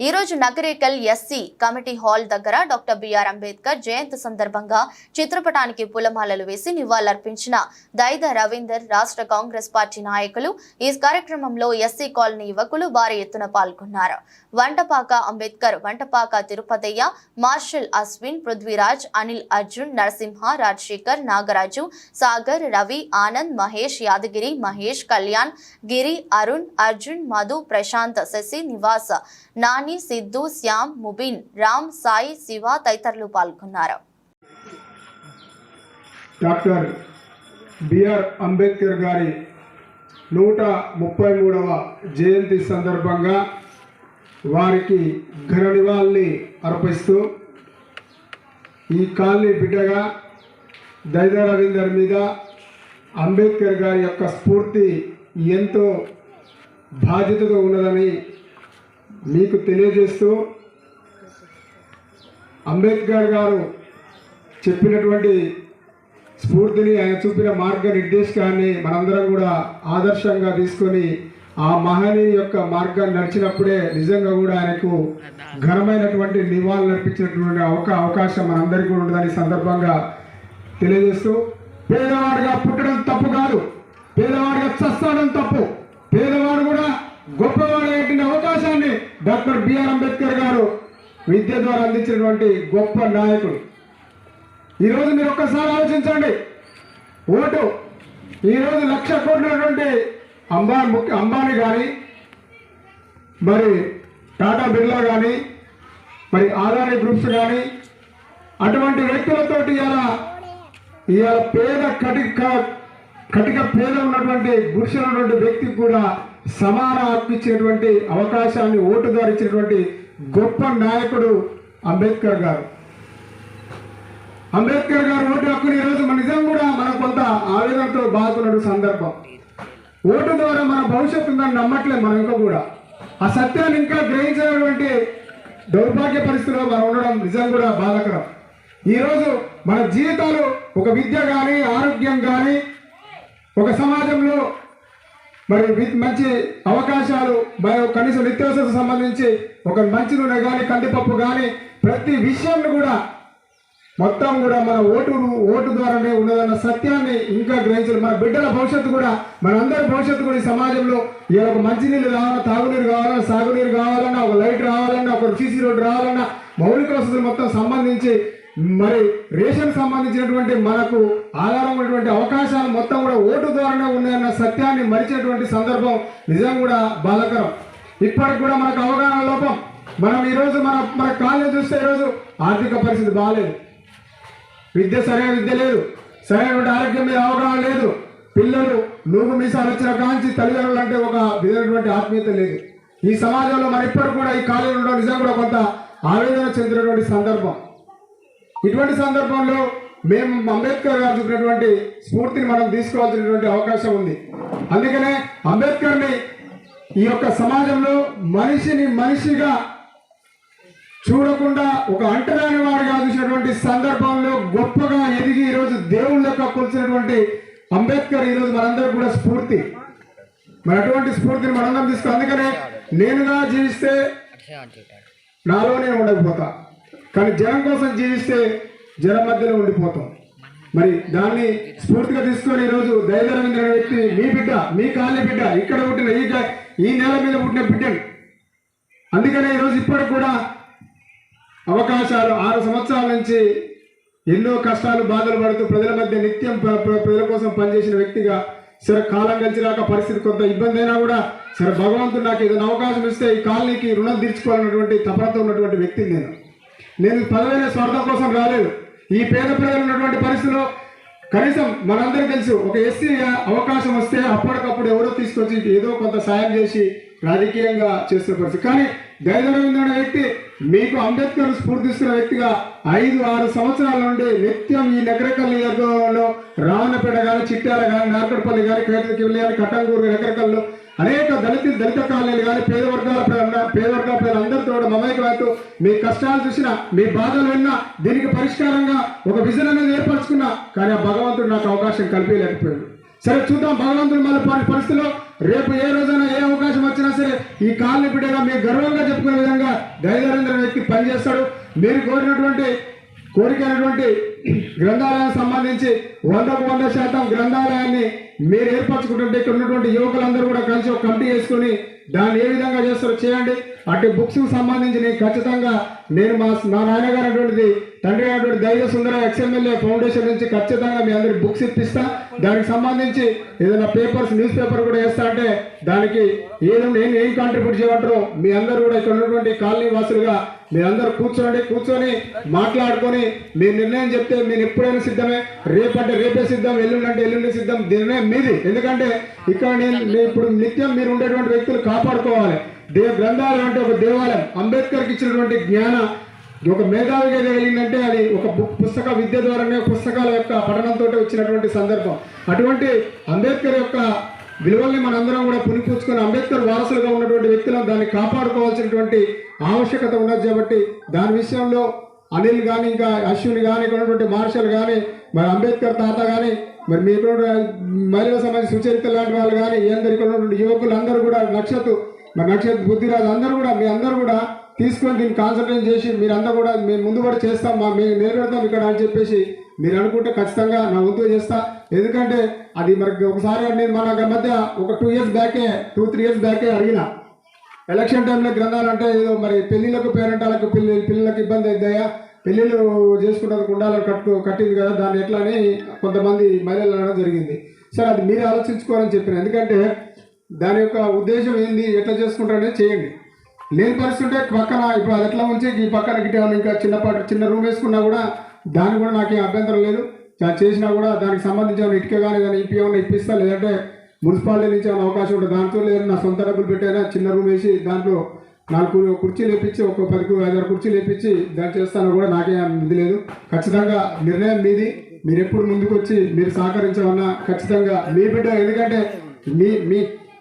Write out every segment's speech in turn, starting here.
ఈ రోజు Nagarekal SC committee hall దగ్గర డాక్టర్ బిఆర్ అంబేద్కర్ జయంతి సందర్భంగా చిత్రపటానికి పూలమాలలు వేసి నివాళులర్పించిన దైద రవీందర్ రాష్ట్ర కాంగ్రెస్ పార్టీ నాయకులు ఈ కార్యక్రమంలో ఎస్సీ కాలనీ యువకులు భారీ ఎత్తున పాల్గొన్నారు. వంటపాక అంబేద్కర్ వంటపాక తిరుపతయ్య మార్షల్ అశ్విన్ పృథ్వీరాజ్ అనిల్ అర్జున్ నరసింహ రాజశేఖర్ నాగరాజు సాగర్ రవి ఆనంద్ మహేష్ యాదగిరి మహేష్ కళ్యాణ్ గిరి అరుణ్ అర్జున్ మధు ప్రశాంత్ శశి నివాస్ నాన్ సిద్ధు శ్యామ్ ముబిన్ రామ్ సాయి శివ తదితరులు పాల్గొన్నారు. డాక్టర్ బిఆర్ అంబేద్కర్ గారి నూట ముప్పై మూడవ జయంతి సందర్భంగా వారికి ఘన నివాళిని అర్పిస్తూ ఈ కాలనీ బిడ్డగా దైద రవీందర్ మీద అంబేద్కర్ గారి యొక్క స్ఫూర్తి ఎంతో బాధ్యతగా ఉన్నదని మీకు తెలియజేస్తూ అంబేద్కర్ గారు చెప్పినటువంటి స్ఫూర్తిని ఆయన చూపిన మార్గ నిర్దేశకాన్ని మనందరం కూడా ఆదర్శంగా తీసుకొని ఆ మహనీయుని యొక్క మార్గాన్ని నడిచినప్పుడే నిజంగా కూడా ఆయనకు ఘనమైనటువంటి నివాళులు అర్పించినటువంటి ఒక అవకాశం మనందరికీ కూడా ఉంటుందని సందర్భంగా తెలియజేస్తూ పేదవాడిగా పుట్టడం తప్పు కాదు. పేదవాడిగా చస్తాడం తప్పు. పేదవాడు కూడా గొప్పవాడు డాక్టర్ బిఆర్ అంబేద్కర్ గారు విద్య ద్వారా అందించినటువంటి గొప్ప నాయకుడు. ఈరోజు మీరు ఒక్కసారి ఆలోచించండి. ఓటు ఈరోజు లక్ష కోట్లటువంటి అంబా ముఖ్య అంబానీ కానీ మరి టాటా బిర్లా కానీ మరి ఆదాని గ్రూప్స్ కానీ అటువంటి వ్యక్తులతోటి ఇలా ఇవాళ పేద కటిక కటిక పేద ఉన్నటువంటి గుడిసె ఉన్నటువంటి వ్యక్తికి కూడా సమాన హక్కు ఇచ్చినటువంటి అవకాశాన్ని ఓటు ద్వారా ఇచ్చినటువంటి గొప్ప నాయకుడు అంబేద్కర్ గారు. అంబేద్కర్ గారు ఓటు హక్కుని ఈరోజు మన నిజం కూడా మన కొంత ఆవేదనతో బాధపడిన సందర్భం. ఓటు ద్వారా మన భవిష్యత్తు ఉందని నమ్మట్లేదు మనం ఇంకా కూడా. ఆ సత్యాన్ని ఇంకా గ్రహించినటువంటి దౌర్భాగ్య పరిస్థితిలో మనం ఉండడం నిజం కూడా బాధాకరం. ఈరోజు మన జీవితాలు ఒక విద్య కానీ ఆరోగ్యం కానీ ఒక సమాజంలో మరి మంచి అవకాశాలు మరి కనీసం నిత్యావసరకు సంబంధించి ఒక మంచి నూనె కానీ కందిపప్పు కానీ ప్రతి విషయాన్ని కూడా మొత్తం కూడా మన ఓటు ఓటు ద్వారానే ఉన్నదన్న సత్యాన్ని ఇంకా గ్రహించాలి. మన బిడ్డల భవిష్యత్తు కూడా మన అందరి భవిష్యత్తు కూడా ఈ సమాజంలో ఈ ఒక మంచినీళ్ళు కావాలన్నా తాగునీరు కావాలన్నా సాగునీరు కావాలన్నా ఒక లైట్ రావాలన్నా ఒక సీసీ రోడ్డు రావాలన్నా మౌలిక వసతులు మొత్తం సంబంధించి మరి రేషన్ సంబంధించినటువంటి మనకు ఆధారం ఉన్నటువంటి అవకాశాలు మొత్తం కూడా ఓటు ద్వారానే ఉన్నాయన్న సత్యాన్ని మరిచేటువంటి సందర్భం నిజం కూడా బాధకరం. ఇప్పటికి కూడా మనకు అవగాహన లోపం. మనం ఈరోజు మన మన కాలేజ్ చూస్తే ఈరోజు ఆర్థిక పరిస్థితి బాగాలేదు విద్య సరైన విద్య లేదు. సరైనటువంటి ఆరోగ్యం మీద అవగాహన లేదు. పిల్లలు నూగు మీసాలు వచ్చిన కాంచి తల్లిదండ్రులు అంటే ఒక విధమైనటువంటి ఆత్మీయత లేదు. ఈ సమాజంలో మన ఇప్పటికి కూడా ఈ కాలేజీలో నిజంగా కూడా కొంత ఆవేదన చెందినటువంటి సందర్భం. ఇటువంటి సందర్భంలో మేము అంబేద్కర్ గారు చూపినటువంటి స్ఫూర్తిని మనం తీసుకోవాల్సినటువంటి అవకాశం ఉంది. అందుకనే అంబేద్కర్ని ఈ యొక్క సమాజంలో మనిషిని మనిషిగా చూడకుండా ఒక అంటరాని వాడిగా చూసినటువంటి సందర్భంలో గొప్పగా ఎదిగి ఈరోజు దేవుళ్ళగా కొలిచినటువంటి అంబేద్కర్ ఈరోజు మనందరూ కూడా స్ఫూర్తి. మరి అటువంటి స్ఫూర్తిని మనందరం తీసుకో అందుకనే నేనుగా జీవిస్తే నాలో నేను ఉండకపోతా. కానీ జనం కోసం జీవిస్తే జనం మధ్యలో ఉండిపోతాం. మరి దాన్ని స్ఫూర్తిగా తీసుకొని ఈరోజు దయధరవింద్ర వ్యక్తి మీ బిడ్డ మీ కాళ్ళ బిడ్డ ఇక్కడ పుట్టిన ఈ ఈ నేల మీద పుట్టిన బిడ్డను. అందుకనే ఈరోజు ఇప్పటికి కూడా అవకాశాలు ఆరు సంవత్సరాల నుంచి ఎన్నో కష్టాలు బాధలు పడుతూ ప్రజల మధ్య నిత్యం ప్ర- ప్ర- ప్రజల కోసం పనిచేసిన వ్యక్తిగా సరే కాలం గడిచినాక పరిస్థితి కొంత ఇబ్బంది అయినా కూడా సరే భగవంతుడు నాకు ఏదైనా అవకాశం ఇస్తే ఈ కాలనీకి రుణం తీర్చుకోవాలన్నటువంటి తపనతో ఉన్నటువంటి వ్యక్తిని నేను. నేను పదవైన స్వార్థం కోసం రాలేదు. ఈ పేద ప్రజలు ఉన్నటువంటి పరిస్థితిలో కనీసం మనందరికీ తెలుసు ఒక ఎస్సీ అవకాశం వస్తే అప్పటికప్పుడు ఎవరో తీసుకొచ్చి ఏదో కొంత సాయం చేసి రాజకీయంగా చేస్తున్న పరిస్థితి. కానీ గైదరవింద్ర వ్యక్తి మీకు అంబేద్కర్ స్ఫూర్తిస్తున్న వ్యక్తిగా ఐదు ఆరు సంవత్సరాల నుండి నిత్యం ఈ నగరకల్ నియోజకవర్గంలో రావణపేట కానీ చిట్టాల కానీ నార్కడపల్లి కానీ వెళ్ళి కానీ కట్టంగూరు నగరకల్లో అనేక దళిత దళిత కాలనీలు కానీ పేద వర్గాల ప్రజల- పేద అందరితో కూడా మమైకమవుతూ మీ కష్టాలు చూసినా మీ బాధలు విన్నా దీనికి పరిష్కారంగా ఒక విజన్ అనేది ఏర్పరచుకున్నా కానీ ఆ భగవంతుడు నాకు అవకాశం కల్పించలేకపోయాడు. సరే చూద్దాం భగవంతుడు మళ్ళీ పరిస్థితిలో రేపు ఏ రోజైనా ఏ అవకాశం వచ్చినా సరే ఈ కాలనీ బిడ్డగా మీరు గర్వంగా చెప్పుకునే విధంగా దయదరేంద్ర వ్యక్తి పనిచేస్తాడు. మీరు కోరినటువంటి కోరికైనటువంటి గ్రంథాలయానికి సంబంధించి వందకు వంద శాతం గ్రంథాలయాన్ని మీరు ఏర్పరచుకుంటుంటే ఇక్కడ ఉన్నటువంటి యువకులందరూ కూడా కలిసి ఒక కమిటీ చేసుకుని దాన్ని ఏ విధంగా చేస్తారో చేయండి. అటు బుక్స్కు సంబంధించి నేను ఖచ్చితంగా నేను మా నా నాన్నగారు అటువంటిది తండ్రి అయినటువంటి దైవ సుందర ఎక్స్ఎమ్మెల్యే ఫౌండేషన్ నుంచి ఖచ్చితంగా మీ అందరికి బుక్స్ ఇప్పిస్తా. దానికి సంబంధించి ఏదైనా పేపర్స్ న్యూస్ పేపర్ కూడా వేస్తా అంటే దానికి ఏదో నేను ఏం కాంట్రిబ్యూట్ చేయమంటారో మీ అందరూ కూడా ఇక్కడ ఉన్నటువంటి కాలనీ వాసులుగా మీ అందరూ కూర్చోండి కూర్చొని మాట్లాడుకొని మీ నిర్ణయం చెప్తే మీరు ఎప్పుడైనా సిద్ధమే? రేపంటే రేపే సిద్ధం ఎల్లుండంటే ఎల్లుండి సిద్ధం నిర్ణయం మీది. ఎందుకంటే ఇక్కడ నేను ఇప్పుడు నిత్యం మీరు ఉండేటువంటి వ్యక్తులు కాపాడుకోవాలి. దేవ గ్రంథాలయం అంటే ఒక దేవాలయం. అంబేద్కర్కి ఇచ్చినటువంటి జ్ఞాన ఒక మేధావిగా కలిగిందంటే అది ఒక బుక్ పుస్తక విద్య ద్వారానే పుస్తకాల యొక్క పఠనంతో వచ్చినటువంటి సందర్భం. అటువంటి అంబేద్కర్ యొక్క విలువల్ని మనందరం కూడా పునిపుచ్చుకొని అంబేద్కర్ వారసులుగా ఉన్నటువంటి వ్యక్తులను దాన్ని కాపాడుకోవాల్సినటువంటి ఆవశ్యకత ఉన్నది కాబట్టి దాని విషయంలో అనిల్ కానీ ఇంకా అశ్విని కానీ ఇక్కడ ఉన్నటువంటి మార్షల్ కానీ మరి అంబేద్కర్ తాత కానీ మరి మీ ఇక్కడ మహిళల సంబంధించి సుచరిత లాంటి వాళ్ళు కానీ అందరు ఇక్కడ ఉన్నటువంటి యువకులు అందరూ కూడా నక్షత్ర మరి నక్షత్ర బుద్ధిరాజు అందరూ కూడా మీ అందరూ కూడా తీసుకొని దీన్ని కాన్సన్ట్రేట్ చేసి మీరందరూ కూడా మేము ముందు కూడా చేస్తాం మా మేము నిలబెడతాం ఇక్కడ అని చెప్పేసి మీరు అనుకుంటే ఖచ్చితంగా నా వంతు చేస్తా ఎందుకంటే అది మరి ఒకసారి నేను మన మధ్య ఒక టూ ఇయర్స్ బ్యాకే టూ త్రీ ఇయర్స్ బ్యాకే అడిగిన. ఎలక్షన్ టైంలో గ్రంథాలు అంటే ఏదో మరి పెళ్ళిళ్ళకు పేరెంటాలకు పిల్లి పిల్లలకు ఇబ్బంది అవుతాయా పెళ్ళిళ్ళు చేసుకుంటానికి ఉండాలని కట్టు కట్టింది కదా దాన్ని ఎట్లా అని కొంతమంది మహిళలు అనడం జరిగింది. సరే అది మీరే ఆలోచించుకోవాలని చెప్పిన. ఎందుకంటే దాని యొక్క ఉద్దేశం ఏంది ఎట్లా చేసుకుంటారనే చేయండి. లేని పరిస్థితి ఉంటే పక్కన ఇప్పుడు అది ఎట్లా ఉంచి ఈ పక్కన గిట్టే ఇంకా చిన్నపాటి చిన్న రూమ్ వేసుకున్నా కూడా దాని కూడా నాకేం అభ్యంతరం లేదు. చేసినా కూడా దానికి సంబంధించిన ఇటుక కానీ కానీ ఇప్పి ఏమైనా ఇప్పిస్తా లేదంటే మున్సిపాలిటీ నుంచి ఏమైనా అవకాశం ఉంటుంది దాంతో లేదు. నా సొంత డబ్బులు పెట్టైనా చిన్న రూమ్ వేసి దాంట్లో నాలుగు కుర్చీలు వేపించి ఒక పది ఐదారు కుర్చీలు వేపించి దాన్ని చేస్తాను కూడా నాకేం ఇది లేదు. ఖచ్చితంగా నిర్ణయం మీది. మీరు ఎప్పుడు ముందుకు వచ్చి మీరు సహకరించమన్నా ఖచ్చితంగా మీ బిడ్డ. ఎందుకంటే మీ మీ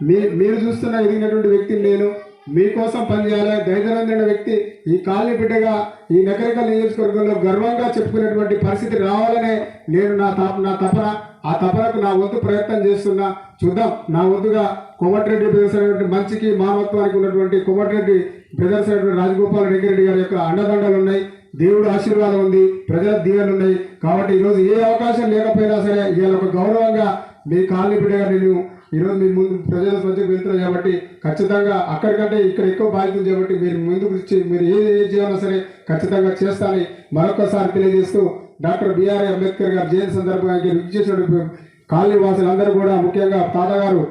మీ మీరు చూస్తున్న ఎదిగినటువంటి వ్యక్తిని నేను మీకోసం పనిచేయాలి? దైదనందిన వ్యక్తి ఈ కాలి బిడ్డగా ఈ నగరికల్ నియోజకవర్గంలో గర్వంగా చెప్పుకునేటువంటి పరిస్థితి రావాలనే నేను నా తప నా తపన ఆ తపనకు నా వంతు ప్రయత్నం చేస్తున్నా. చూద్దాం నా వంతుగా కోమటిరెడ్డి బ్రదర్స్ అనేటువంటి మంచికి మానవత్వానికి ఉన్నటువంటి కోమటిరెడ్డి బ్రదర్స్ అనేటువంటి రాజగోపాల్ రెడ్డి గారి యొక్క అండదండలు ఉన్నాయి. దేవుడు ఆశీర్వాదం ఉంది ప్రజల దీవెనలు ఉన్నాయి. కాబట్టి ఈరోజు ఏ అవకాశం లేకపోయినా సరే ఇవాళ ఒక గౌరవంగా మీ కాలనీ బిడ్డగా నేను ఈరోజు మీ ముందు ప్రజల మధ్యకు వెళ్తున్నారు కాబట్టి ఖచ్చితంగా అక్కడికంటే ఇక్కడ ఎక్కువ బాధ్యత కాబట్టి మీరు ముందుకు వచ్చి మీరు ఏ ఏ చేయాలన్నా సరే ఖచ్చితంగా చేస్తానని మరొకసారి తెలియజేస్తూ డాక్టర్ బిఆర్ అంబేద్కర్ గారు జయంతి సందర్భంగా విజ్ఞప్తి చేసిన కాలనీ వాసులందరూ కూడా ముఖ్యంగా తాతగారు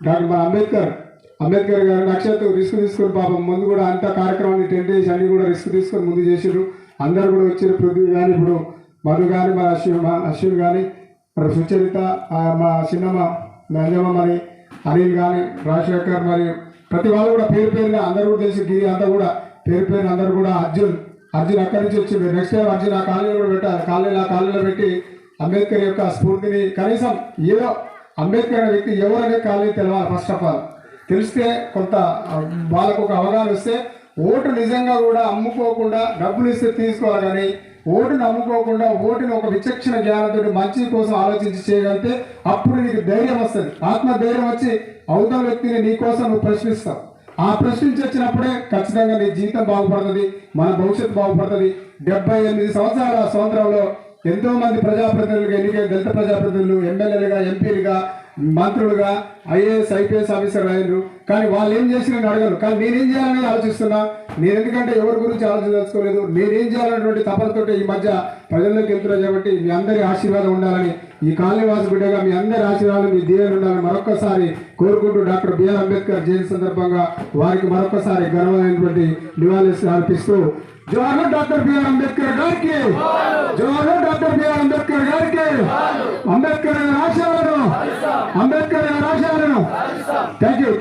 డాక్టర్ మన అంబేద్కర్ అంబేద్కర్ గారు నక్షత్రం రిస్క్ తీసుకొని పాపం ముందు కూడా అంత కార్యక్రమాన్ని టెన్ డేస్ అన్ని కూడా రిస్క్ తీసుకొని ముందు చేసారు అందరు కూడా వచ్చారు పృథ్వీ కానీ ఇప్పుడు మధు కానీ మన అశ్విన్ మా అశ్విన్ కానీ మరి సుచరిత మా చిన్నమ్మ నంజమ్మ మరి అనిల్ కానీ రాజశేఖర్ మరి ప్రతి వాళ్ళు కూడా పేరు పేరుగా అందరూ కూడా తెలిసి గిరి అంతా కూడా పేరు పేరు అందరూ కూడా అర్జున్ అర్జున్ అక్కడి నుంచి వచ్చి నెక్స్ట్ టైం అర్జున్ ఆ కాలనీలో కూడా పెట్టారు కాలనీలో ఆ కాలనీలో పెట్టి అంబేద్కర్ యొక్క స్ఫూర్తిని కనీసం ఏదో అంబేద్కర్ అనే వ్యక్తి ఎవరనే కాలనీ తెలవాలి ఫస్ట్ ఆఫ్ ఆల్ తెలిస్తే కొంత వాళ్ళకు ఒక అవగాహన వస్తే ఓటు నిజంగా కూడా అమ్ముకోకుండా డబ్బులు ఇస్తే తీసుకోవాలి కానీ ఓటు అమ్ముకోకుండా ఓటుని ఒక విచక్షణ జ్ఞానంతో మంచి కోసం ఆలోచించి చేయగలిగితే అప్పుడు నీకు ధైర్యం వస్తుంది. ఆత్మధైర్యం వచ్చి అవతల వ్యక్తిని నీ కోసం నువ్వు ప్రశ్నిస్తావు. ఆ ప్రశ్నించి వచ్చినప్పుడే ఖచ్చితంగా నీ జీవితం బాగుపడుతుంది మన భవిష్యత్తు బాగుపడుతుంది. డెబ్బై ఎనిమిది సంవత్సరాల సంవత్సరంలో ఎంతో మంది ప్రజాప్రతినిధులుగా ఎన్నికైన దళిత ప్రజాప్రతినిధులు ఎమ్మెల్యేలుగా ఎంపీలుగా మంత్రులుగా ఐఏఎస్ ఐపీఎస్ ఆఫీసర్ అయ్యారు కానీ వాళ్ళు ఏం చేసిన అడగరు కానీ నేనేం చేయాలని ఆలోచిస్తున్నా? నేను ఎందుకంటే ఎవరి గురించి ఆలోచించదలుచుకోలేదు నేనేం చేయాలన్నటువంటి తపనతో ఈ మధ్య ప్రజల్లోకి వెళ్తున్నా కాబట్టి మీ అందరి ఆశీర్వాదం ఉండాలని ఈ కాలనీవాసి బిడ్డగా మీ అందరి ఆశీర్వాదం మీ దీవెన ఉండాలని మరొకసారి కోరుకుంటూ డాక్టర్ బిఆర్ అంబేద్కర్ జయంతి సందర్భంగా వారికి మరొకసారి ఘనమైనటువంటి నివాళులు అర్పిస్తూ జోహార్ డాక్టర్ బిఆర్ అంబేద్కర్ గారికి జోహార్ డాక్టర్ బిఆర్ అంబేద్కర్ గారికి అంబేద్కర్ గారి ఆశయాలను అంబేద్కర్ గారి ఆశయాలను థ్యాంక్ యూ